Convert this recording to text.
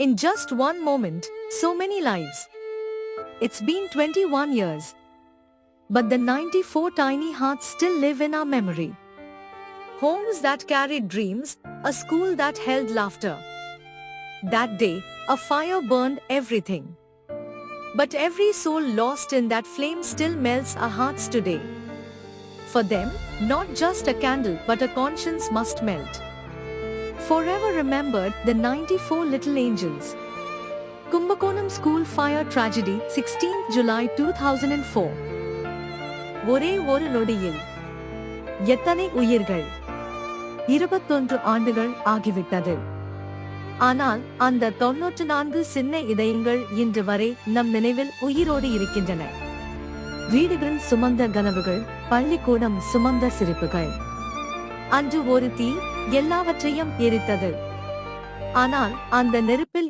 In just one moment, so many lives. It's been 21 years. But the 94 tiny hearts still live in our memory. Homes that carried dreams, a school that held laughter. That day, a fire burned everything. But every soul lost in that flame still melts our hearts today. For them, not just a candle but a conscience must melt. Forever remembered the 94 little angels. Kumbakonam School Fire Tragedy 16th July 2004 ஒரே ஒரு நொடியில் எத்தனை உயிர்கள்? இருபத்தொன்று ஆண்டுகள் ஆகிவிட்டது. ஆனால் அந்த தொன்னூற்று நான்கு சின்ன இதயங்கள் இன்று வரை நம் நினைவில் உயிரோடு இருக்கின்றன. வீடுகள் சுமந்த கனவுகள் பள்ளிக்கூடம் சுமந்த சிரிப்புகள். அன்று ஒரு தீ எல்லாவற்றையும் எரித்தது. ஆனால் அந்த நெருப்பில்